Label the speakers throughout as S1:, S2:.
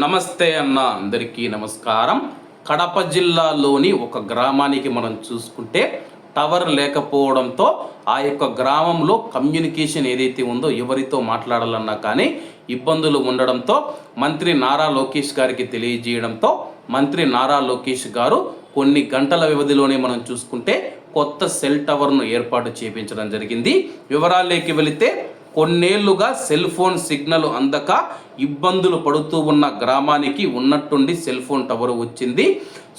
S1: నమస్తే అన్న అందరికీ నమస్కారం. కడప జిల్లాలోని ఒక గ్రామానికి మనం చూసుకుంటే టవర్ లేకపోవడంతో ఆ యొక్క గ్రామంలో కమ్యూనికేషన్ ఏదైతే ఉందో ఎవరితో మాట్లాడాలన్నా కానీ ఇబ్బందులు ఉండడంతో మంత్రి నారా లోకేష్ గారికి తెలియజేయడంతో మంత్రి నారా లోకేష్ గారు కొన్ని గంటల వ్యవధిలోనే మనం చూసుకుంటే కొత్త సెల్ టవర్ను ఏర్పాటు చేయించడం జరిగింది. వివరాల్లోకి వెళితే కొన్నేళ్ళుగా సెల్ ఫోన్ సిగ్నల్ అందక ఇబ్బందులు పడుతూ ఉన్న గ్రామానికి ఉన్నట్టుండి సెల్ ఫోన్ టవర్ వచ్చింది.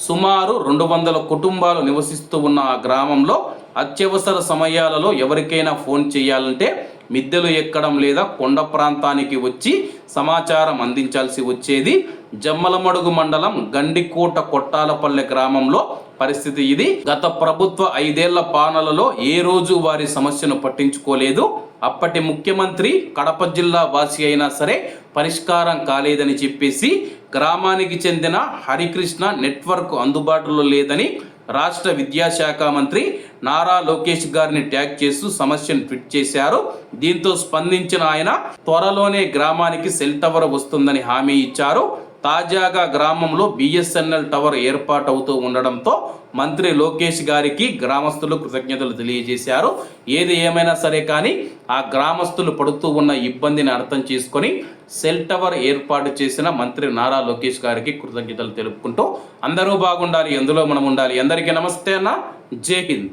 S1: సుమారు రెండు వందల కుటుంబాలు నివసిస్తూ ఉన్న ఆ గ్రామంలో అత్యవసర సమయాలలో ఎవరికైనా ఫోన్ చేయాలంటే మిద్దెలు ఎక్కడం లేదా కొండ ప్రాంతానికి వచ్చి సమాచారం అందించాల్సి వచ్చేది. జమ్మలమడుగు మండలం గండికోట కొట్టాలపల్లె గ్రామంలో పరిస్థితి ఇది. గత ప్రభుత్వ ఐదేళ్ళ పాలనలో ఏ రోజు వారి సమస్యను పట్టించుకోలేదు. అప్పటి ముఖ్యమంత్రి కడప జిల్లా వాసి అయినా సరే పరిష్కారం కాలేదని చెప్పేసి గ్రామానికి చెందిన హరికృష్ణ నెట్వర్క్ అందుబాటులో లేదని రాష్ట్ర విద్యాశాఖ మంత్రి నారా లోకేష్ గారిని ట్యాగ్ చేస్తూ సమస్యను ట్వీట్ చేశారు. దీంతో స్పందించిన ఆయన త్వరలోనే గ్రామానికి సెల్ టవర్ వస్తుందని హామీ ఇచ్చారు. తాజాగా గ్రామంలో బిఎస్ఎన్ఎల్ టవర్ ఏర్పాటవుతూ ఉండడంతో మంత్రి లోకేష్ గారికి గ్రామస్తులు కృతజ్ఞతలు తెలియజేశారు. ఏది ఏమైనా సరే కానీ ఆ గ్రామస్తులు పడుతూ ఉన్న ఇబ్బందిని అర్థం చేసుకొని సెల్ టవర్ ఏర్పాటు చేసిన మంత్రి నారా లోకేష్ గారికి కృతజ్ఞతలు తెలుపుకుంటూ అందరూ బాగుండాలి ఎందులో మనం ఉండాలి. అందరికీ నమస్తే అన్న. జై హింద్.